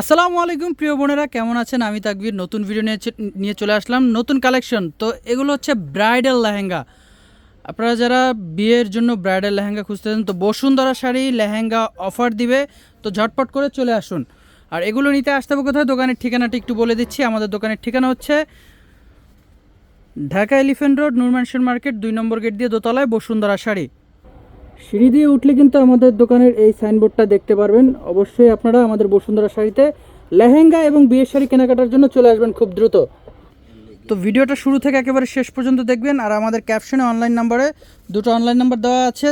আসসালামু আলাইকুম, প্রিয় বোনেরা, কেমন আছেন? আমি তাকবির, নতুন ভিডিও নিয়ে নিয়ে চলে আসলাম, নতুন কালেকশন তো এগুলো হচ্ছে ব্রাইডাল লেহেঙ্গা। আপনারা যারা বিয়ের জন্য ব্রাইডাল লেহেঙ্গা খুঁজতেছেন তো বসুন্ধরা শাড়ি লেহেঙ্গা অফার দিবে, তো ঝটপট করে চলে আসুন। আর এগুলো নিতে আসতে হবে কোথায়? দোকানের ঠিকানাটি একটু বলে দিচ্ছি। আমাদের দোকানের ঠিকানা হচ্ছে Dhaka elephant road Noor Mansion market, দুই নম্বর গেট দিয়ে দোতলায় বসুন্ধরা শাড়ি। সিঁড়ি দিয়ে উঠলে কিন্তু আমাদের দোকানের এই সাইনবোর্ডটা দেখতে পারবেন। অবশ্যই আপনারা আমাদের বসুন্ধরা শাড়িতে লেহেঙ্গা এবং বিয়ের শাড়ি কেনাকাটার জন্য চলে আসবেন খুব দ্রুত। তো ভিডিওটা শুরু থেকে একেবারে শেষ পর্যন্ত দেখবেন আর আমাদের ক্যাপশনে অনলাইন নাম্বারে দুটো অনলাইন নাম্বার দেওয়া আছে।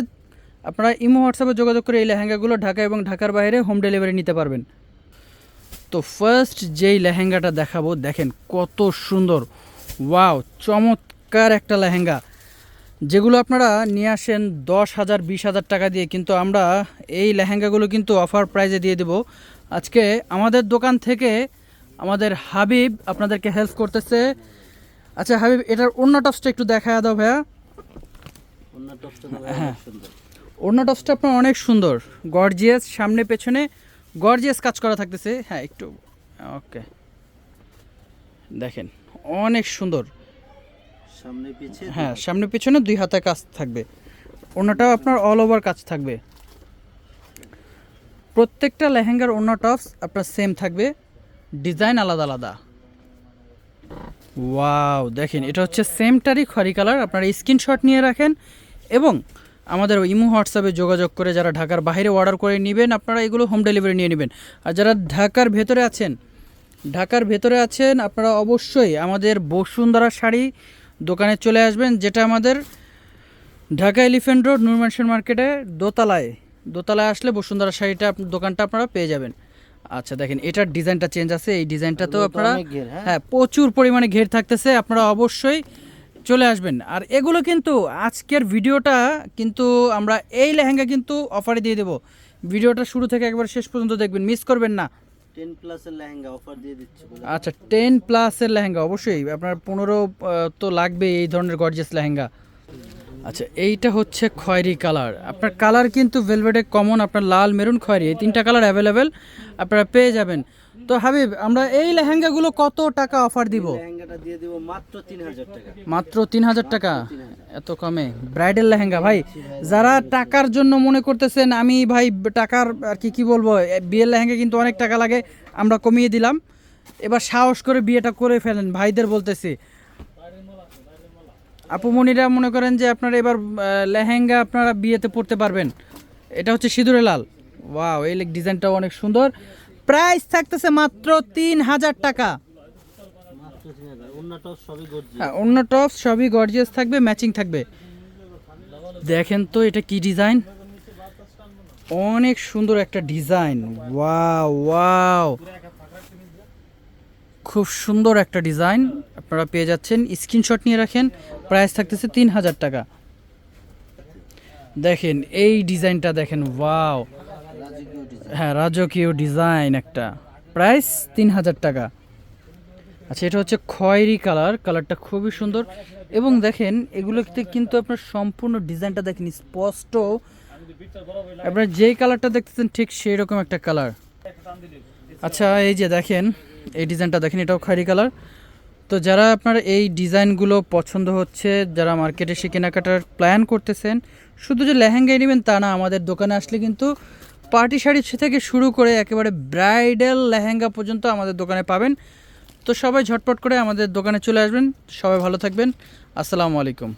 আপনারা ইমো হোয়াটসঅ্যাপে যোগাযোগ করে এই লেহেঙ্গাগুলো ঢাকা এবং ঢাকার বাইরে হোম ডেলিভারি নিতে পারবেন। তো ফার্স্ট যেই লেহেঙ্গাটা দেখাবো, দেখেন কত সুন্দর। ওয়াও চমৎকার একটা লেহেঙ্গা। যেগুলো আপনারা নিয়ে আসেন দশ হাজার বিশ হাজার টাকা দিয়ে কিন্তু আমরা এই লেহেঙ্গাগুলো কিন্তু অফার প্রাইজে দিয়ে দেব। আজকে আমাদের দোকান থেকে আমাদের হাবিব আপনাদেরকে হেল্প করতেছে। আচ্ছা হাবিব এটার অন্য টপসটা একটু দেখা দাও ভাইয়া। হ্যাঁ। ওড়না টপসটা আপনার অনেক সুন্দর। গর্জিয়াস সামনে পেছনে। গর্জিয়াস কাজ করা থাকতেছে। হ্যাঁ একটু ওকে দেখেন অনেক সুন্দর। সামনে পিছে হ্যাঁ সামনে পেছনে দুই হাতে কাজ থাকবে। ওনাটাও আপনার অল ওভার কাজ থাকবে। প্রত্যেকটা লেহেঙ্গার অন্য টপস আপনার সেম থাকবে। ডিজাইন আলাদা আলাদা। ওয়াও দেখেন এটা হচ্ছে সেমটারই খরি কালার আপনারা স্ক্রিনশট নিয়ে রাখেন এবং আমাদের ইমো হোয়াটসঅ্যাপে যোগাযোগ করে যারা ঢাকার বাইরে অর্ডার করে নেবেন আপনারা এগুলো হোম ডেলিভারি নিয়ে নেবেন। আর যারা ঢাকার ভেতরে আছেন ঢাকার ভেতরে আছেন আপনারা অবশ্যই আমাদের বসুন্ধরা শাড়ি দোকানে চলে আসবেন যেটা আমাদের ঢাকা এলিফেন্ট রোড নুরম্যানশন মার্কেটে দোতলায়। দোতলায় আসলে বসুন্ধরা শাড়িটা দোকানটা আপনারা পেয়ে যাবেন। আচ্ছা দেখেন এটার ডিজাইনটা চেঞ্জ আছে এই ডিজাইনটা তো আপনারা হ্যাঁ? হ্যাঁ প্রচুর পরিমাণে ঘের থাকতেছে আপনারা অবশ্যই চলে আসবেন। আর এগুলো কিন্তু আজকের ভিডিওটা কিন্তু আমরা এই লেহেঙ্গা কিন্তু অফারে দিয়ে দেবো। ভিডিওটা শুরু থেকে একবার শেষ পর্যন্ত দেখবেন মিস করবেন না। টেন প্লাসের লেহেঙ্গা অফার দিয়ে দিচ্ছি আচ্ছা টেন প্লাসের লেহেঙ্গা, অবশ্যই। আপনার পনেরো তো লাগবে এই ধরনের গর্জিয়াস লেহেঙ্গা। আচ্ছা এইটা হচ্ছে খয়েরি কালার। আপনার কালার কিন্তু ভেলভেটে কমন আপনার লাল মেরুন খয়েরি। এই তিনটা কালার অ্যাভেলেবেল আপনারা পেয়ে যাবেন। তো হাবিব আমরা এই লেহেঙ্গাগুলো কত টাকা অফার দিব? মাত্র তিন হাজার টাকা? এত কমে। ব্রাইডাল লেহেঙ্গা ভাই যারা টাকার জন্য মনে করতেছেন আমি ভাই টাকার আর কি কি বলব বিয়ের লেহেঙ্গা কিন্তু অনেক টাকা লাগে আমরা কমিয়ে দিলাম। এবার সাহস করে বিয়েটা করে ফেলেন ভাইদের বলতেছি। আপুমণিরা মনে করেন যে আপনারা এবার লেহেঙ্গা আপনারা বিয়েতে পড়তে পারবেন। এটা হচ্ছে সিঁদুরে লাল। ওয়াও এই ডিজাইনটাও অনেক সুন্দর। প্রাইস থাকতেছে মাত্র তিন হাজার টাকা। হ্যাঁ অন্য টপস সবই গর্জিয়াস থাকবে ম্যাচিং থাকবে। দেখেন তো এটা কি ডিজাইন? অনেক সুন্দর একটা ডিজাইন। ওয়াও ওয়াও খুব সুন্দর একটা ডিজাইন আপনারা পেয়ে যাচ্ছেন। স্ক্রিনশট নিয়ে রাখেন, প্রাইস থাকতেছে তিন হাজার টাকা। দেখেন, এই ডিজাইনটা দেখেন, ওয়াও। হ্যাঁ রাজকীয় ডিজাইন একটা। প্রাইস তিন হাজার টাকা। আচ্ছা এটা হচ্ছে খয়েরি কালার, কালারটা খুবই সুন্দর। এবং দেখেন, এগুলোতে কিন্তু আপনার সম্পূর্ণ ডিজাইনটা দেখেন স্পষ্ট। আপনার যেই কালারটা দেখতেছেন, ঠিক সেই রকম একটা কালার। আচ্ছা এই যে দেখেন, এই ডিজাইনটা দেখেন, এটাও খয়েরি কালার। তো যারা আপনার এই ডিজাইনগুলো পছন্দ হচ্ছে, যারা মার্কেটে এসে কেনাকাটার প্ল্যান করতেছেন, শুধু যে লেহেঙ্গাই নেবেন তা না, আমাদের দোকানে আসলে কিন্তু পার্টি শাড়ি থেকে শুরু করে একেবারে ব্রাইডাল লেহেঙ্গা পর্যন্ত আমাদের দোকানে পাবেন। তো সবাই ঝটপট করে আমাদের দোকানে চলে আসবেন। সবাই ভালো থাকবেন। আসসালামু আলাইকুম।